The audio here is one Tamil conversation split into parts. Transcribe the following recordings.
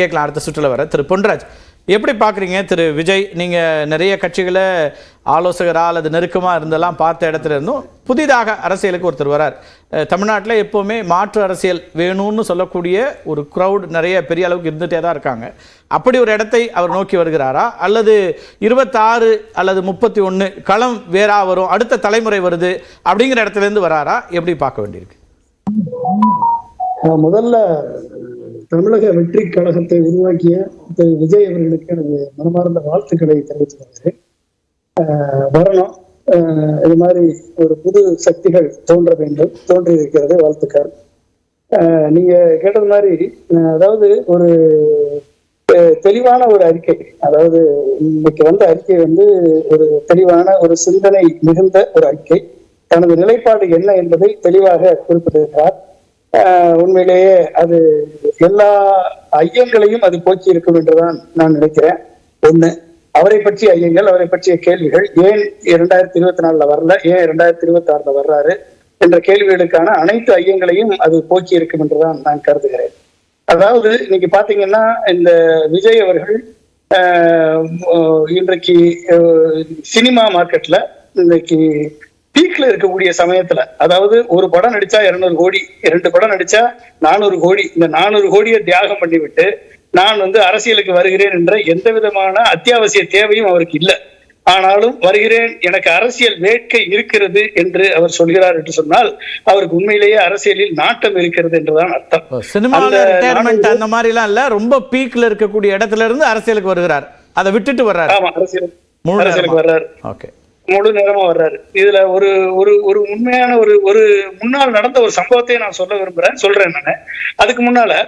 கேட்கலாம் அடுத்த சுற்றில் வர திரு பொன்ராஜ். எப்படி பார்க்குறீங்க திரு விஜய்? நீங்கள் நிறைய கட்சிகளை ஆலோசகராக அல்லது நெருக்கமாக இருந்தெல்லாம் பார்த்த இடத்துல இருந்தும் புதிதாக அரசியலுக்கு ஒருத்தர் வரார். தமிழ்நாட்டில் எப்போவுமே மாற்று அரசியல் வேணும்னு சொல்லக்கூடிய ஒரு க்ரௌட் நிறைய பெரிய அளவுக்கு இருந்துகிட்டே தான் இருக்காங்க. அப்படி ஒரு இடத்தை அவர் நோக்கி வருகிறாரா? அல்லது இருபத்தாறு அல்லது முப்பத்தி ஒன்று களம் வேறா வரும் அடுத்த தலைமுறை வருது அப்படிங்கிற இடத்துல இருந்து வராரா? எப்படி பார்க்க வேண்டியிருக்கு? நான் முதல்ல தமிழக வெற்றி கழகத்தை உருவாக்கிய திரு விஜய் அவர்களுக்கு எனது மனமார்ந்த வாழ்த்துக்களை தெரிவித்துக் ஆஹ் வரணும் ஆஹ் இது மாதிரி ஒரு புது சக்திகள் தோன்ற வேண்டும் தோன்றி இருக்கிறது வாழ்த்துக்கள். ஆஹ் நீங்க கேட்டது மாதிரி அதாவது ஒரு தெளிவான ஒரு அறிக்கை. அதாவது இன்னைக்கு வந்த அறிக்கை வந்து ஒரு தெளிவான ஒரு சிந்தனை மிகுந்த ஒரு அறிக்கை. தனது நிலைப்பாடு என்ன என்பதை தெளிவாக குறிப்பிட்டிருக்கிறார். உண்மையிலேயே அது எல்லா ஐயங்களையும் அது போக்கி இருக்கும் என்றுதான் நான் நினைக்கிறேன். ஒண்ணு அவரை பற்றிய ஐயங்கள் அவரை பற்றிய கேள்விகள் ஏன் இரண்டாயிரத்தி இருபத்தி நாலுல வரல ஏன் இரண்டாயிரத்தி இருபத்தி ஆறுல வர்றாரு என்ற கேள்விகளுக்கான அனைத்து ஐயங்களையும் அது போக்கி இருக்கும் என்றுதான் நான் கருதுகிறேன். அதாவது இன்னைக்கு பாத்தீங்கன்னா இந்த விஜய் அவர்கள் ஆஹ் இன்றைக்கு சினிமா மார்க்கெட்ல இன்னைக்கு பீக்ல இருக்கக்கூடிய சமயத்துல அதாவது ஒரு படம் நடிச்சா இருநூறு கோடி இரண்டு படம் நடிச்சா நானூறு கோடி இந்த நானூறு கோடியை தியாகம் பண்ணிவிட்டு நான் வந்து அரசியலுக்கு வருகிறேன் என்ற எந்த விதமான அத்தியாவசிய தேவையும் அவருக்கு இல்லை. ஆனாலும் வருகிறேன் எனக்கு அரசியல் வேட்கை இருக்கிறது என்று அவர் சொல்கிறார் என்று சொன்னால் அவருக்கு உண்மையிலேயே அரசியலில் நாட்டம் இருக்கிறது என்றுதான் அர்த்தம். சினிமாவில் அந்த ரிட்டையர்மெண்ட் அந்த மாதிரிலாம் இல்லை ரொம்ப பீக்ல இருக்கக்கூடிய இடத்துல இருந்து அரசியலுக்கு வருகிறார். அதை விட்டுட்டு வர்றாரு. ஆமா அரசியல் அரசியலுக்கு. வர்றாரு. ஓகே. முழு நேரமா வர்றாரு. இதுல ஒரு ஒரு ஒரு உண்மையான ஒரு ஒரு முன்னால் நடந்த ஒரு சம்பவத்தை நான் சொல்ல விரும்புறேன். சொல்றேன் நான். அதுக்கு முன்னால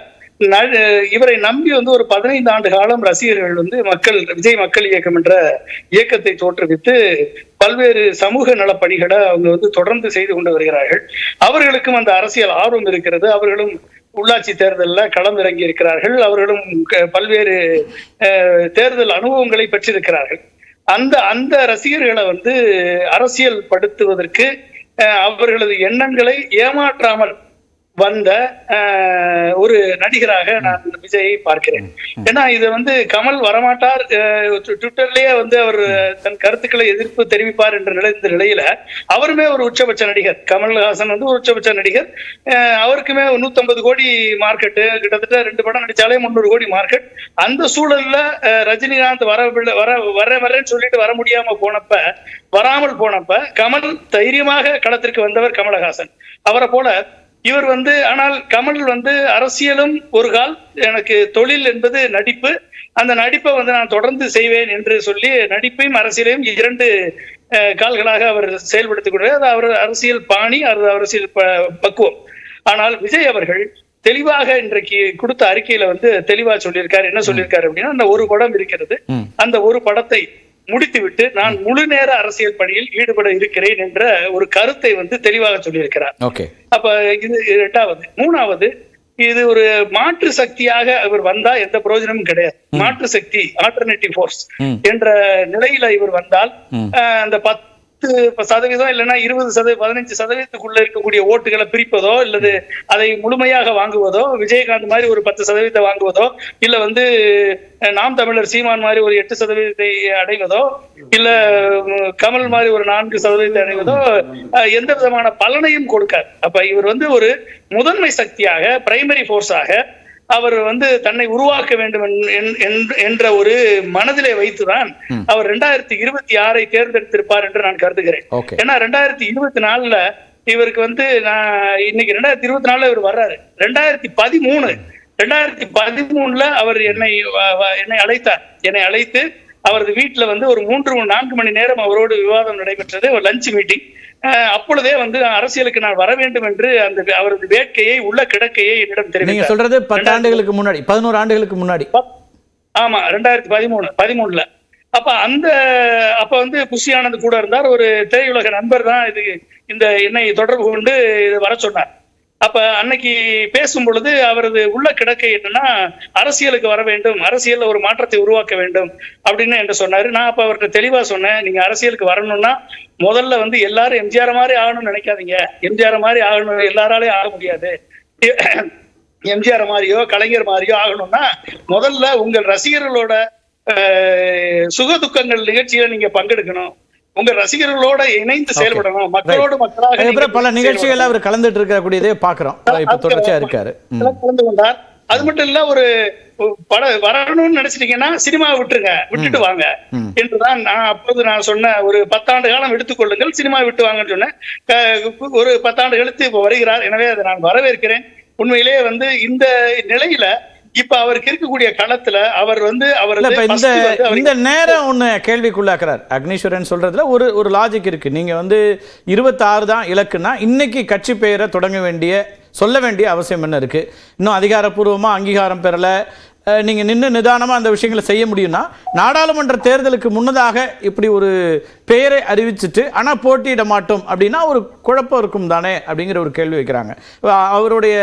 இவரை நம்பி வந்து ஒரு பதினைந்து ஆண்டு காலம் ரசிகர்கள் வந்து மக்கள் விஜய் மக்கள் இயக்கம் என்ற இயக்கத்தை தோற்றுவித்து பல்வேறு சமூக நலப்பணிகளை அவங்க வந்து தொடர்ந்து செய்து கொண்டு வருகிறார்கள். அவர்களுக்கும் அந்த அரசியல் ஆர்வம் இருக்கிறது. அவர்களும் உள்ளாட்சி தேர்தலில் களமிறங்கி இருக்கிறார்கள் அவர்களும் க- பல்வேறு தேர்தல் அனுபவங்களை பெற்றிருக்கிறார்கள். அந்த அந்த ரசிகர்களை வந்து அரசியல் படுத்துவதற்கு அவர்களது எண்ணங்களை ஏமாற்றாமல் வந்த ஒரு நடிகராக நான் விஜயை பார்க்கிறேன். ஏன்னா இது வந்து கமல் வரமாட்டார் ட்விட்டர்லயே வந்து அவர் தன் கருத்துக்களை எதிர்ப்பு தெரிவிப்பார் என்ற நிலை இந்த நிலையில அவருமே ஒரு உச்சபட்ச நடிகர். கமல்ஹாசன் வந்து ஒரு உச்சபட்ச நடிகர். அவருக்குமே 150 கோடி மார்க்கெட்டு கிட்டத்தட்ட ரெண்டு படம் நடிச்சாலே முந்நூறு கோடி மார்க்கெட். அந்த சூழல்ல ரஜினிகாந்த் வர வர வர வரேன்னு சொல்லிட்டு வர முடியாம போனப்ப வராமல் போனப்ப கமல் தைரியமாக களத்திற்கு வந்தவர் கமலஹாசன். அவரை போல இவர் வந்து ஆனால் கமல் வந்து அரசியலும் ஒரு கால் எனக்கு தொழில் என்பது நடிப்பு. அந்த நடிப்பை வந்து நான் தொடர்ந்து செய்வேன் என்று சொல்லி நடிப்பையும் அரசியலையும் இரண்டு கால்களாக அவர் செயல்படுத்திக் கொண்டு அது அவர் அரசியல் பாணி அது அரசியல் ப- பக்குவம். ஆனால் விஜய் அவர்கள் தெளிவாக இன்றைக்கு கொடுத்த அறிக்கையில வந்து தெளிவா சொல்லியிருக்காரு. என்ன சொல்லியிருக்காரு அப்படின்னா அந்த ஒரு படம் இருக்கிறது. அந்த ஒரு படத்தை முடித்துவிட்டு நான் முழு நேர அரசியல் பணியில் ஈடுபட இருக்கிறேன் என்ற ஒரு கருத்தை வந்து தெளிவாக சொல்லியிருக்கிறார். அப்ப இது இரண்டாவது மூணாவது இது ஒரு மாற்று சக்தியாக அவர் வந்தா எந்த பிரயோஜனமும் கிடையாது. மாற்று சக்தி ஆல்டர்னேட்டிவ் ஃபோர்ஸ் ம். என்ற நிலையில இவர் வந்தால் அந்த பத்து பத்து சதவீதம் இல்லைன்னா இருபது சதவீதம் பதினஞ்சு சதவீதத்துக்குள்ள இருக்கக்கூடிய ஓட்டுகளை பிரிப்பதோ இல்லது அதை முழுமையாக வாங்குவதோ விஜயகாந்த் மாதிரி ஒரு பத்து சதவீதத்தை வாங்குவதோ இல்ல வந்து நாம் தமிழர் சீமான் மாதிரி ஒரு எட்டு சதவீதத்தை அடைவதோ இல்ல கமல் மாதிரி ஒரு நான்கு சதவீதத்தை அடைவதோ எந்த விதமான பலனையும் கொடுக்காது. அப்ப இவர் வந்து ஒரு முதன்மை சக்தியாக பிரைமரி போர்ஸாக அவர் வந்து தன்னை உருவாக்க வேண்டும் என்- என்- என்- என்ற ஒரு மனதிலே வைத்துதான் அவர் ரெண்டாயிரத்தி இருபத்தி ஆறை தேர்ந்தெடுத்திருப்பார் என்று நான் கருதுகிறேன். ஏன்னா ரெண்டாயிரத்தி இருபத்தி நாலுல இவருக்கு வந்து நான் இன்னைக்கு ரெண்டாயிரத்தி இருபத்தி நாலுல இவர் வர்றாரு. ரெண்டாயிரத்தி பதிமூணு ரெண்டாயிரத்தி பதிமூணுல அவர் என்னை என்னை அழைத்தார். என்னை அழைத்து அவரது வீட்டுல வந்து ஒரு மூன்று நான்கு மணி நேரம் அவரோடு விவாதம் நடைபெற்றது ஒரு லஞ்ச் மீட்டிங் அப்பொழுதே வந்து அரசியலுக்கு நான் வர வேண்டும் என்று அந்த அவரது வேட்கையை உள்ள கிடக்கையை என்னிடம் தெரிவித்தார். சொல்றது பத்து ஆண்டுகளுக்கு முன்னாடி பதினோரு ஆண்டுகளுக்கு முன்னாடி. ஆமா ரெண்டாயிரத்தி பதிமூணு பதிமூணுல. அப்ப அந்த அப்ப வந்து புஷி ஆனந்த் கூட இருந்தார். ஒரு திரையுலக நண்பர் தான் இது இந்த என்னை தொடர்பு கொண்டு இது வர சொன்னார். அப்ப அன்னைக்கு பேசும் பொழுது அவரது உள்ள கிடக்கை என்னன்னா அரசியலுக்கு வர வேண்டும் அரசியல்ல ஒரு மாற்றத்தை உருவாக்க வேண்டும் அப்படின்னு என்று சொன்னாரு. நான் அப்ப அவர்கிட்ட தெளிவா சொன்னேன் நீங்க அரசியலுக்கு வரணும்னா முதல்ல வந்து எல்லாரும் எம்ஜிஆர் மாதிரி ஆகணும்னு நினைக்காதீங்க. எம்ஜிஆர் மாதிரி ஆகணும் எல்லாராலையும் ஆக முடியாது. எம்ஜிஆர் மாதிரியோ கலைஞர் மாதிரியோ ஆகணும்னா முதல்ல உங்கள் ரசிகர்களோட சுக துக்கங்கள் நிகழ்ச்சியில நீங்க பங்கெடுக்கணும். உங்க ரசிகர்களோட இணைந்து செயல்படணும். மக்களோடு மக்களாக போல நிகழ்ச்சிகள் அவர் கலந்துட்டு இருக்கக்கூடியதே பாக்குறோம் இப்ப தொடர்ச்சியா இருக்காரு. கலந்து கொண்டார். அது மட்டும் இல்ல ஒரு ஒரு பட வரணும்னு நினைச்சிட்டீங்கன்னா சினிமாவை விட்டுருங்க. விட்டுட்டு வாங்க. என்றுதான் நான் அப்போது நான் சொன்ன ஒரு பத்தாண்டு காலம் எடுத்துக்கொள்ளுங்கள் சினிமா விட்டு வாங்கன்னு சொன்னேன். ஒரு பத்தாண்டு கழித்து இப்போ வருகிறார். எனவே அதை நான் வரவேற்கிறேன். உண்மையிலேயே வந்து இந்த நிலையில இப்ப அவருக்கு இருக்கக்கூடிய களத்துல அவர் வந்து அவர் இந்த இந்த நேரம் ஒண்ணு கேள்விக்குள்ளாக்குறார். அக்னீஸ்வரன் சொல்றதுல ஒரு ஒரு லாஜிக் இருக்கு. நீங்க வந்து இருபத்தாறு தான் இலக்குன்னா இன்னைக்கு கட்சி பெயரை தொடங்க வேண்டிய சொல்ல வேண்டிய அவசியம் என்ன இருக்கு? இன்னும் அதிகாரப்பூர்வமா அங்கீகாரம் பெறல. நீங்கள் நின்று நிதானமாக அந்த விஷயங்களை செய்ய முடியும்னா நாடாளுமன்ற தேர்தலுக்கு முன்னதாக இப்படி ஒரு பெயரை அறிவிச்சிட்டு ஆனால் போட்டியிட மாட்டோம் அப்படின்னா ஒரு குழப்பம் இருக்கும் தானே அப்படிங்கிற ஒரு கேள்வி வைக்கிறாங்க. அவருடைய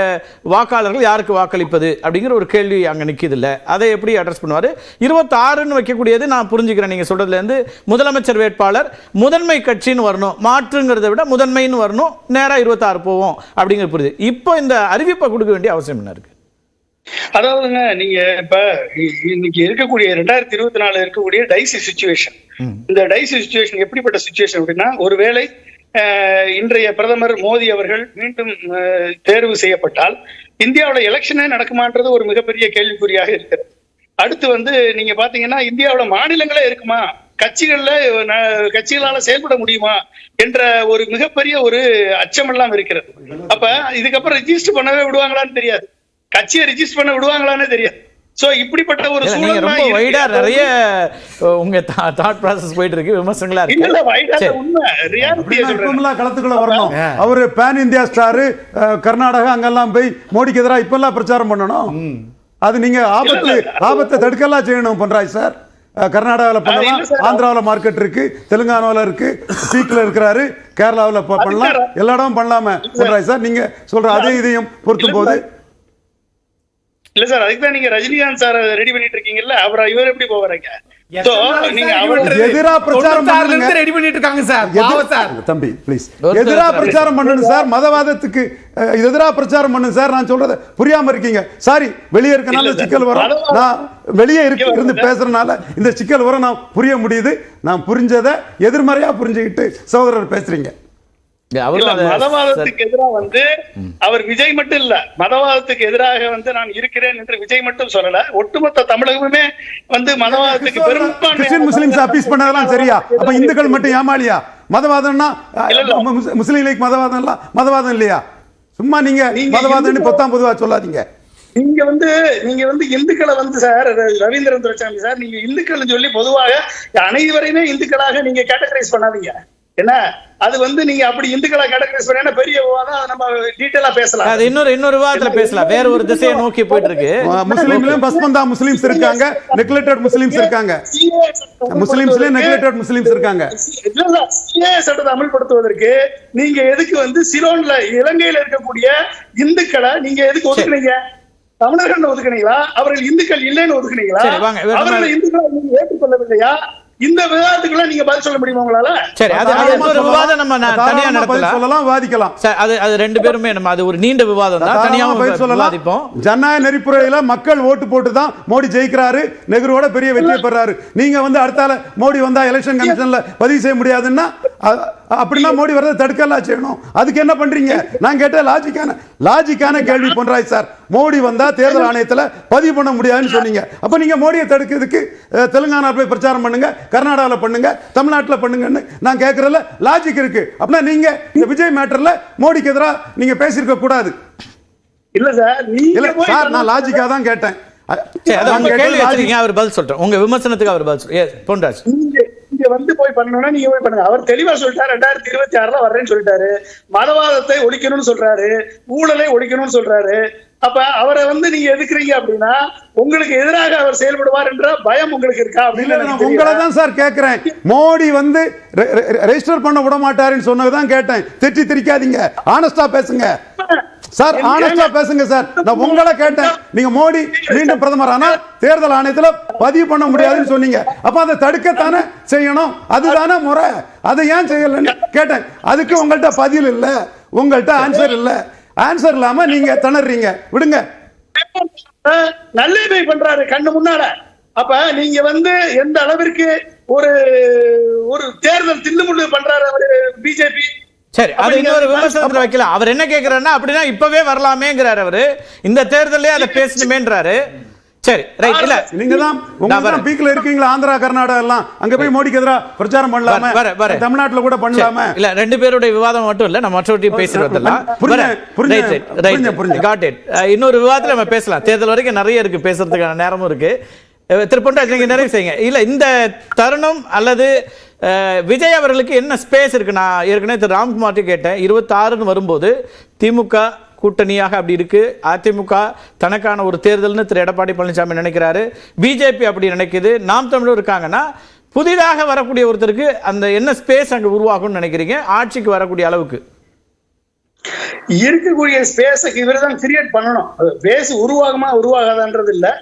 வாக்காளர்கள் யாருக்கு வாக்களிப்பது அப்படிங்கிற ஒரு கேள்வி அங்கே நிக்குது அதை எப்படி அட்ரஸ் பண்ணுவார்? இருபத்தாறுன்னு வைக்கக்கூடியது நான் புரிஞ்சுக்கிறேன் நீங்கள் சொல்கிறதுலேருந்து முதலமைச்சர் வேட்பாளர் முதன்மை கட்சின்னு வரணும் மாற்றுங்கிறத விட முதன்மைன்னு வரணும் நேராக இருபத்தாறு போவோம் அப்படிங்கிற புரியுது. இப்போ இந்த அறிவிப்பை கொடுக்க வேண்டிய அவசியம் என்ன இருக்குது அதாவதுங்க நீங்க இப்ப இன்னைக்கு இருக்கக்கூடிய ரெண்டாயிரத்தி இருபத்தி நாலு இருக்கக்கூடிய டைசி சுச்சுவேஷன் இந்த டைசி சுச்சுவேஷன் எப்படிப்பட்ட சுச்சுவேஷன் அப்படின்னா ஒருவேளை இன்றைய பிரதமர் மோடி அவர்கள் மீண்டும் தேர்வு செய்யப்பட்டால் இந்தியாவோட எலெக்ஷனே நடக்குமான்றது ஒரு மிகப்பெரிய கேள்விக்குறியாக இருக்கிறது. அடுத்து வந்து நீங்க பாத்தீங்கன்னா இந்தியாவோட மாநிலங்களே இருக்குமா? கட்சிகள்ல கட்சிகளால செயல்பட முடியுமா? என்ற ஒரு மிகப்பெரிய ஒரு அச்சமெல்லாம் இருக்கிறது. அப்ப இதுக்கப்புறம் ரெஜிஸ்டர் பண்ணவே விடுவாங்களான்னு தெரியாது. கட்சியை ரிஜிஸ்டர் பண்ண விடுவாங்களான்னு தெரியாது. சோ இப்படிப்பட்ட ஒரு சூழல் ரொம்ப வைடா நிறைய உங்க தாட் ப்ராசஸ் போயிட்டு இருக்கு விமர்சனங்களா இல்ல இல்ல இருக்கு வைடா சரி. உண்மை சொல்றேன். களத்துக்குள்ள வரணும். அவரு பேன் இந்தியா ஸ்டாரு கர்நாடகா அங்கெல்லாம் போய் மோடிக்கு எதிராக இப்பெல்லாம் பிரச்சாரம் பண்ணணும். அது நீங்க ஆபத்து ஆபத்தை தடுக்கலாம் செய்யணும் பண்றாய் சார். கர்நாடகாவில் பண்ணலாம். ஆந்திராவில் மார்க்கெட் இருக்கு தெலுங்கானாவில் இருக்கு பீக்ல இருக்கிறாரு கேரளாவில் ப- பண்ணலாம். எல்லா இடமும் பண்ணலாமே பண்றாய் சார். நீங்க சொல்ற அதே இதையும் பொருத்தும் போது இல்ல சார் அதுக்கு தான் நீங்க ரஜினிகாந்த் சார் ரெடி பண்ணிட்டு இருக்கீங்கல்ல அவர் இவர் எப்படி போவாருங்க? சோ நீங்க அவர் எதிரா பிரச்சாரம் பண்ணுங்க. ரெடி பண்ணிட்டு இருக்காங்க சார். தம்பி ப்ளீஸ் எதிரா பிரச்சாரம் பண்ணணும் சார். மதவாதத்துக்கு எதிரா பிரச்சாரம் பண்ணுங்க சார். நான் சொல்றது புரியாம இருக்கீங்க. சாரி வெளியே இருக்கனால. சிக்கல் வரும். நான் வெளியே இருக்கு இருந்து வருது. பேசுறதுனால இந்த சிக்கல் வரும். நான் புரிய முடியுது. நான் புரிஞ்சதை எதிர்மறையா புரிஞ்சுக்கிட்டு சகோதரர் பேசுறீங்க. மதவாதத்துக்கு எதிராக வந்து அவர் விஜய் மட்டும் இல்ல மதவாதத்துக்கு எதிராக வந்து நான் இருக்கிறேன் என்று விஜய் மட்டும் சொல்லல ஒட்டுமொத்த தமிழகமுமே வந்து மதவாதத்துக்கு பெரும்பான்மை முஸ்லிம்ஸ் அப்பீஸ் பண்ணதெல்லாம் சரியா? அப்ப இந்துக்கள் மட்டும் ஏமாளியா? மதவாதம்னா இல்ல, இல்ல. முஸ்லீம் லீக் மதவாதம் எல்லாம் மதவாதம் இல்லையா? சும்மா நீங்க நீங்க மதவாதம்னு பொத்தாம் பொதுவா சொல்லாதீங்க. நீங்க வந்து நீங்க வந்து இந்துக்களை வந்து சார் ர- ரவீந்திரன் துரைசாமி சார் நீங்க இந்துக்கள்னு சொல்லி பொதுவாக அனைவரையுமே இந்துக்களாக நீங்க கேட்டகரைஸ் பண்ணாதீங்க. என்ன? அது வந்து நீங்க அப்படி இந்துக்களா கேட்டகரைஸ் பண்ணா பெரிய நம்ம டீட்டெயிலா பேசலாம். அது இன்னொரு இன்னொரு விவாதத்துல பேசலாம். வேற ஒரு திசையை நோக்கி போயிட்டு இருக்கு முஸ்லீம்லயும் பஸ்மந்தா முஸ்லிம்ஸ் இருக்காங்க. நெக்லெக்டட் முஸ்லிம்ஸ் இருக்காங்க. முஸ்லிம்ஸ்லயும் நெக்லெக்டட் முஸ்லிம்ஸ் இருக்காங்க. இல்ல, CAA சட்டத்தை அமல்படுத்துவதற்கு நீங்க எதுக்கு வந்து சிலோன்ல இலங்கையில இருக்கக்கூடிய இந்துக்களை நீங்க எதுக்கு ஒதுக்குனீங்க? தமிழர்கள் ஒதுக்குனீங்களா? அவர்கள் இந்துக்கள் இல்லைன்னு ஒதுக்குனீங்களா? அவர்கள் இந்துக்களை நீங்க ஏற்றுக்கொள்ளவில்லையா? இந்த விவாதத்துக்குள்ள நீங்க பதில் சொல்ல முடியுமா உங்களால? சரி அது இன்னொரு விவாதம் நம்ம தனியா நடத்தலாம். சொல்லலாம் வாதிக்கலாம். சார் அது அது ரெண்டு பேருமே நம்ம அது ஒரு நீண்ட விவாதம் தான். தனியாவும் பதில் சொல்லலாம். விவாதிப்போம். ஜனநாயக நெறிப்புறையில மக்கள் ஓட்டு போட்டு தான் மோடி ஜெயிக்கிறாரு. நெஹ்ருவோட பெரிய வெற்றியை பெறாரு நீங்க வந்து அடுத்தால மோடி வந்தா எலெக்ஷன் கமிஷன்ல பதிவு செய்ய முடியாதுன்னா அப்படின்னா மோடி வரதை தடுக்கலாம் செய்யணும். அதுக்கு என்ன பண்றீங்க? நான் கேட்ட லாஜிக்கான லாஜிக்கான கேள்வி பண்றாய் சார். மோடி வந்தா தேர்தல் ஆணையத்துல பதிவு பண்ண முடியாதுன்னு சொன்னீங்க. அப்ப நீங்க மோடியை தடுக்கிறதுக்கு தெலுங்கானா போய் பிரச்சாரம் பண்ணுங்க கர்நாடகாவில் பண்ணுங்க தமிழ்நாட்டில் பண்ணுங்கன்னு நான் கேட்கறதுல லாஜிக் இருக்கு. அப்படின்னா நீங்க இந்த விஜய் மேட்டர்ல மோடிக்கு எதிராக நீங்க பேசியிருக்க கூடாது. இல்ல சார் இல்ல நீங்க போய் சார் நான் லாஜிக்கா தான் கேட்டேன். அவர் பதில் சொல்றேன். உங்க விமர்சனத்துக்கு அவர் பதில் சொல் எஸ் பொன்ராஜ் நீங்க வந்து போய் பண்ணணும்னா நீங்க போய் பண்ணுங்க. அவர் தெளிவா சொல்லிட்டாரு. ரெண்டாயிரத்தி இருபத்தி ஆறுல வர்றேன்னு சொல்லிட்டாரு. மதவாதத்தை ஒழிக்கணும்னு சொல்றாரு. ஊழலை ஒழிக்கணும்னு சொல்றாரு. அப்ப அவரை வந்து நீங்க எதுக்குறீங்க அப்படின்னா உங்களுக்கு எதிராக அவர் செயல்படுவார் என்ற பயம் உங்களுக்கு இருக்கா அப்படின்னு உங்களை. தான் சார் கேட்கிறேன் மோடி வந்து ரெஜிஸ்டர் பண்ண விட மாட்டாருன்னு சொன்னதுதான் கேட்டேன். திட்டி திரிக்காதீங்க. ஆனஸ்டா பேசுங்க. சார் ஆனஸ்டா பேசுங்க சார். நான் உங்களை கேட்டேன். நீங்க மோடி மீண்டும் பிரதமர் ஆனா தேர்தல் ஆணையத்துல பதிவு பண்ண முடியாதுன்னு சொன்னீங்க. அப்ப அதை தடுக்கத்தானே செய்யணும்? அதுதானே முறை. அதை ஏன் செய்யலன்னு கேட்டேன். அதுக்கு உங்கள்ட்ட பதில் இல்ல. உங்கள்ட்ட ஆன்சர் இல்ல. ஆன்சர் இல்லாம நீங்க திணறீங்க. விடுங்க. நல்லிமை பண்றாரு கண்ணு முன்னால. அப்ப நீங்க வந்து எந்த அளவிற்கு ஒரு ஒரு தேர்தல் தில்லுமுள்ளு பண்றாரு அவரு பிஜேபி? சரி அது இன்னொரு விமர்சனத்துல வைக்கலாம் அவர் என்ன கேக்குறாருன்னா அப்படின்னா இப்பவே வரலாமேங்கிறாரு அவரு. இந்த தேர்தலே அதை பேசணுமேன்றாரு. சரி ரைட் இல்ல. நீங்க தான் உங்க தான். பீக்ல இருக்கீங்களா? ஆந்திரா கர்நாடகா எல்லாம். அங்க போய் மோடிக்கு எதிரா பிரச்சாரம் பண்ணலாமே. வர- வர- தமிழ்நாட்டுல கூட பண்ணலாமே. இல்ல ரெண்டு பேருடைய விவாதம் மட்டும் இல்ல நம்ம மற்றவற்றையும் பேசிட்டு வந்துடலாம். புரிஞ்ச- புரிஞ்ச- புரிஞ்ச-. காட் இட் இன்னொரு விவாதத்துல நம்ம பேசலாம். தேர்தல் வரைக்கும் நிறைய இருக்கு பேசுறதுக்கான நேரமும் இருக்கு. அஹ் திரு பொன்ராஜ் நீங்க நிறைய செய்யுங்க. இல்ல இந்த தருணம் அல்லது விஜய் அவர்களுக்கு என்ன ஸ்பேஸ் இருக்குது நான் ஏற்கனவே திரு ராம்குமார்ட்டே கேட்டேன். இருபத்தாறுன்னு வரும்போது திமுக கூட்டணியாக அப்படி இருக்குது அதிமுக தனக்கான ஒரு தேர்தல்னு திரு எடப்பாடி பழனிசாமி நினைக்கிறாரு. பிஜேபி அப்படி நினைக்குது. நாம் தமிழர் இருக்காங்கன்னா புதிதாக வரக்கூடிய ஒருத்தருக்கு அந்த என்ன ஸ்பேஸ் அங்கே உருவாகும்னு நினைக்கிறீங்க? ஆட்சிக்கு வரக்கூடிய அளவுக்கு. இருக்கக்கூடிய ஸ்பேஸை இவர் தான் கிரியேட் பண்ணணும். பேஸ் உருவாகுமா உருவாகாதான்றது இல்லை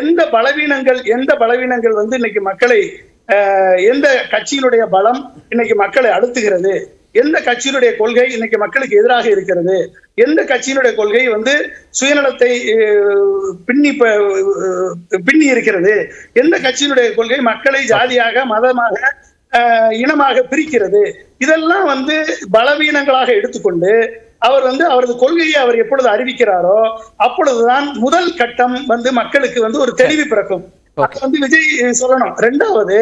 எந்த பலவீனங்கள் எந்த பலவீனங்கள் வந்து இன்னைக்கு மக்களை எந்த கட்சியினுடைய பலம் இன்னைக்கு மக்களை அழுத்துகிறது? எந்த கட்சியினுடைய கொள்கை இன்னைக்கு மக்களுக்கு எதிராக இருக்கிறது? எந்த கட்சியினுடைய கொள்கை வந்து சுயநலத்தை பின்னி பின்னி இருக்கிறது? எந்த கட்சியினுடைய கொள்கை மக்களை ஜாதியாக மதமாக இனமாக பிரிக்கிறது? இதெல்லாம் வந்து பலவீனங்களாக எடுத்துக்கொண்டு அவர் வந்து அவரது கொள்கையை அவர் எப்பொழுது அறிவிக்கிறாரோ அப்பொழுதுதான் முதல் கட்டம் வந்து மக்களுக்கு வந்து ஒரு தெளிவு பிறக்கும். அது வந்து விஜய் சொல்லணும். ரெண்டாவது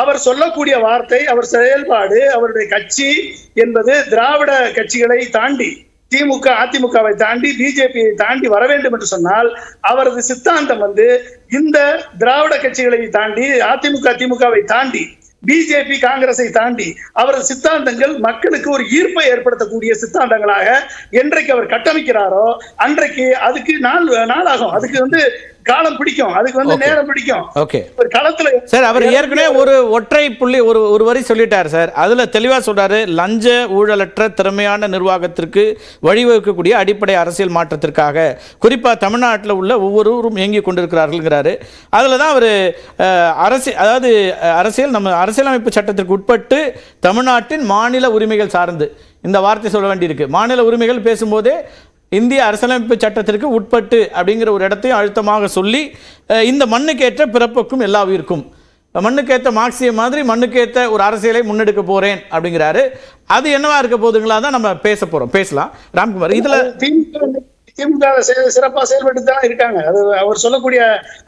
அவர் சொல்லக்கூடிய வார்த்தை அவர் செயல்பாடு அவருடைய கட்சி என்பது திராவிட கட்சிகளை தாண்டி திமுக அதிமுகவை தாண்டி பிஜேபியை தாண்டி வர வேண்டும் என்று சொன்னால் அவரது சித்தாந்தம் வந்து இந்த திராவிட கட்சிகளை தாண்டி அதிமுக திமுகவை தாண்டி பிஜேபி காங்கிரஸை தாண்டி அவரது சித்தாந்தங்கள் மக்களுக்கு ஒரு ஈர்ப்பை ஏற்படுத்தக்கூடிய சித்தாந்தங்களாக என்றைக்கு அவர் கட்டமைக்கிறாரோ அன்றைக்கு அதுக்கு நாள் நாளாகும். அதுக்கு வந்து காலம் பிடிக்கும். அதுக்கு வந்து. நேரம் பிடிக்கும். ஓகே ஒரு களத்துல சார் அவர் ஏற்கனவே ஒரு ஒற்றை புள்ளி ஒரு ஒரு வரி சொல்லிட்டார் சார் அதுல தெளிவா சொல்றாரு லஞ்ச ஊழலற்ற திறமையான நிர்வாகத்திற்கு வழிவகுக்கக்கூடிய அடிப்படை அரசியல் மாற்றத்திற்காக. குறிப்பா தமிழ்நாட்டில் உள்ள ஒவ்வொருவரும் இயங்கி கொண்டிருக்கிறார்கள்ங்கிறாரு. அதுல தான் அவர் அரசியல் அதாவது அரசியல் நம்ம அரசியலமைப்பு சட்டத்திற்கு உட்பட்டு தமிழ்நாட்டின் மாநில உரிமைகள் சார்ந்து இந்த வார்த்தை சொல்ல வேண்டியிருக்கு. மாநில உரிமைகள் பேசும்போதே இந்திய அரசியலமைப்பு சட்டத்திற்கு உட்பட்டு அப்படிங்கிற ஒரு இடத்தையும் அழுத்தமாக சொல்லி இந்த மண்ணுக்கேற்ற பிறப்புக்கும் எல்லா உயிருக்கும். மண்ணுக்கேற்ற மார்க்சிய மாதிரி மண்ணுக்கேற்ற ஒரு அரசியலை முன்னெடுக்க போறேன் அப்படிங்கிறாரு. அது என்னவா இருக்க போதுங்களா தான் நம்ம பேச போறோம். பேசலாம். ராம்குமார் இதுல திமுக திமுக சிறப்பா செயல்பட்டு தான் இருக்காங்க. அது அவர் சொல்லக்கூடிய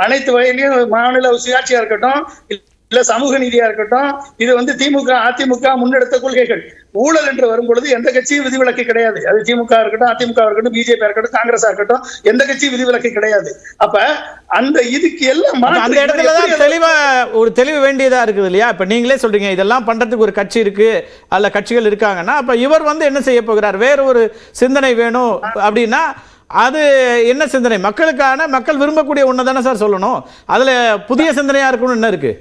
அனைத்து வகையிலையும் மாநில சுயாட்சியா இருக்கட்டும் இல்ல சமூக நீதியா இருக்கட்டும் இது வந்து திமுக அதிமுக முன்னெடுத்த கொள்கைகள். ஊழல் என்று வரும்பொழுது எந்த கட்சியும் விதிவிலக்கு கிடையாது. அது திமுக இருக்கட்டும் அதிமுக இருக்கட்டும் பிஜேபி இருக்கட்டும் காங்கிரஸா இருக்கட்டும் எந்த கட்சியும் விதிவிலக்கு கிடையாது. அப்ப அந்த இதுக்கு எல்லாம் அந்த இடத்துல எப்படி தான் அதை- தெளிவா ஒரு தெளிவு வேண்டியதா இருக்குது இல்லையா? இப்ப நீங்களே சொல்றீங்க இதெல்லாம் பண்றதுக்கு ஒரு கட்சி இருக்கு அல்ல கட்சிகள் இருக்காங்கன்னா அப்ப இவர் வந்து என்ன செய்ய போகிறார்? வேற ஒரு சிந்தனை வேணும் அப்படின்னா அது என்ன சிந்தனை? மக்களுக்கான மக்கள் விரும்பக்கூடிய ஒண்ணு தானே சார் சொல்லணும்? அதுல புதிய சிந்தனையா இருக்கணும் என்ன இருக்கு?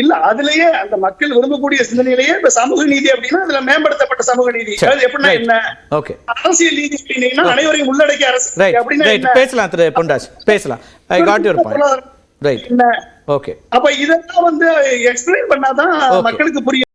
இல்ல அதுலயே அந்த மக்கள் விரும்பக்கூடிய சிந்தனையிலேயே இப்ப சமூக நீதி அப்படின்னா அதுல மேம்படுத்தப்பட்ட சமூக நீதி. அது எப்படின்னா. என்ன? ஓகே அரசியல் நீதி அப்படின்னீங்கன்னா அனைவரையும் உள்ளடக்கிய நீதி அப்படின்னா? பேசலாம் திரு பொன்ராஜ். பேசலாம். I got your point right okay அப்ப இதெல்லாம் வந்து எக்ஸ்பிளைன் பண்ணாதான். மக்களுக்கு புரியும்.